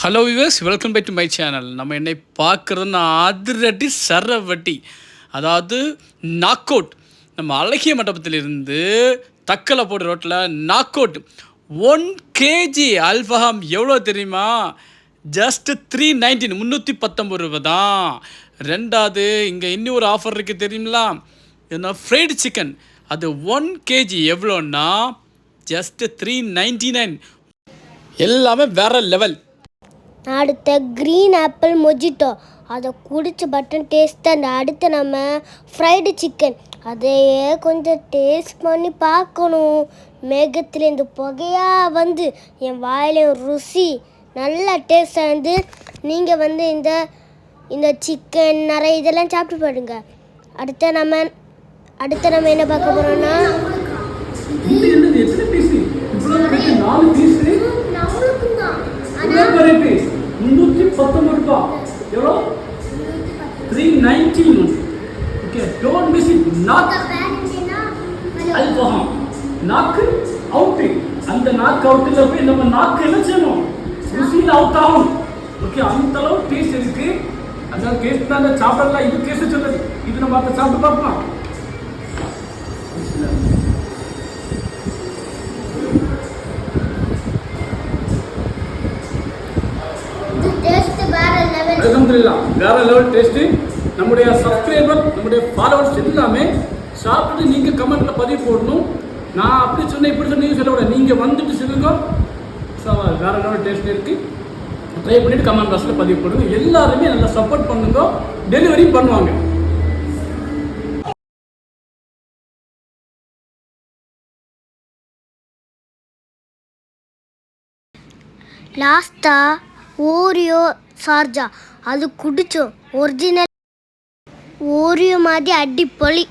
Hello viewers welcome back to my channel நம்ம என்னை பார்க்குறதுன்னா அதிரடி சரவட்டி அதாவது நாக் அவுட் நம்ம அழகிய மண்டபத்திலிருந்து தக்கலை போடுற ரோட்டில் நாக் அவுட் ஒன் கேஜி அல்ஃபஹாம் எவ்வளோ தெரியுமா? ஜஸ்ட் த்ரீ நைன்டீன் முந்நூற்றி பத்தொம்பது ரூபா தான். ரெண்டாவது இங்கே இன்னும் ஒரு ஆஃபர் இருக்குது தெரியுங்களா என்ன ஃப்ரைடு சிக்கன் அது ஒன் கேஜி எவ்வளோன்னா? ஜஸ்ட்டு த்ரீ நைன்டி நைன் எல்லாமே வேறு லெவல் அடுத்த க்ரீன் ஆப்பிள் மொஜிட்டோ அதை குடிச்சு பட்டன் டேஸ்ட் அந்த அடுத்து நம்ம ஃப்ரைடு சிக்கன் அதையே கொஞ்சம் டேஸ்ட் பண்ணி பார்க்கணும். மேகத்தில் இந்த புகையாக வந்து என் வாயிலையும் ருசி நல்லா டேஸ்ட்டாக இருந்து நீங்கள் வந்து இந்த இந்த சிக்கன் நிறைய இதெல்லாம் சாப்பிட்டு போயிடுங்க அடுத்து நம்ம அடுத்து நம்ம என்ன பார்க்க போகிறோன்னா இவ்வளவு பெரிய பீஸ் முன்னூத்தி பத்தொன்பது ரூபாய் எவ்வளோ three nineteen okay don't miss it knock அல்பஹாம் நாக்கு அவுட்டு அந்த நாக்கு அவுட்டில் போய் நம்ம நாக்கு என்ன செய்யணும் ருசியில் அவுட் ஆகும் ஓகே அந்த அளவு டேஸ்ட் இருக்கு அந்த டேஸ்ட் தான் சாப்பிடலாம் இது டேஸ்ட் சொல்லுது இது நம்ம அதை சாப்பிட்டு பார்க்கலாம் அலமதுல்லா வேற லெவல் டேஸ்ட்டு நம்முடைய சப்ஸ்கிரைபர் நம்முடைய ஃபாலோவர்ஸ் எல்லாமே சாப்பிட்டு நீங்கள் கமெண்ட்டில் பதிவு போடணும். நான் அப்படி சொன்னேன் இப்படி சொன்னீங்க சொல்லக்கூடாது நீங்கள் வந்துட்டு சொல்லுங்க. வேற லெவல் டேஸ்ட் இருக்குது ட்ரை பண்ணிவிட்டு கமெண்ட் பாக்ஸில் பதிவு போடுங்க. எல்லாருமே நல்லா சப்போர்ட் பண்ணுங்க. டெலிவரி பண்ணுவாங்க. லாஸ்ட்டாக ஓரியோ சார்ஜா. அது குடித்தோம் ஒரிஜினல் ஓரியோ மாதிரி அடிப்பொலி.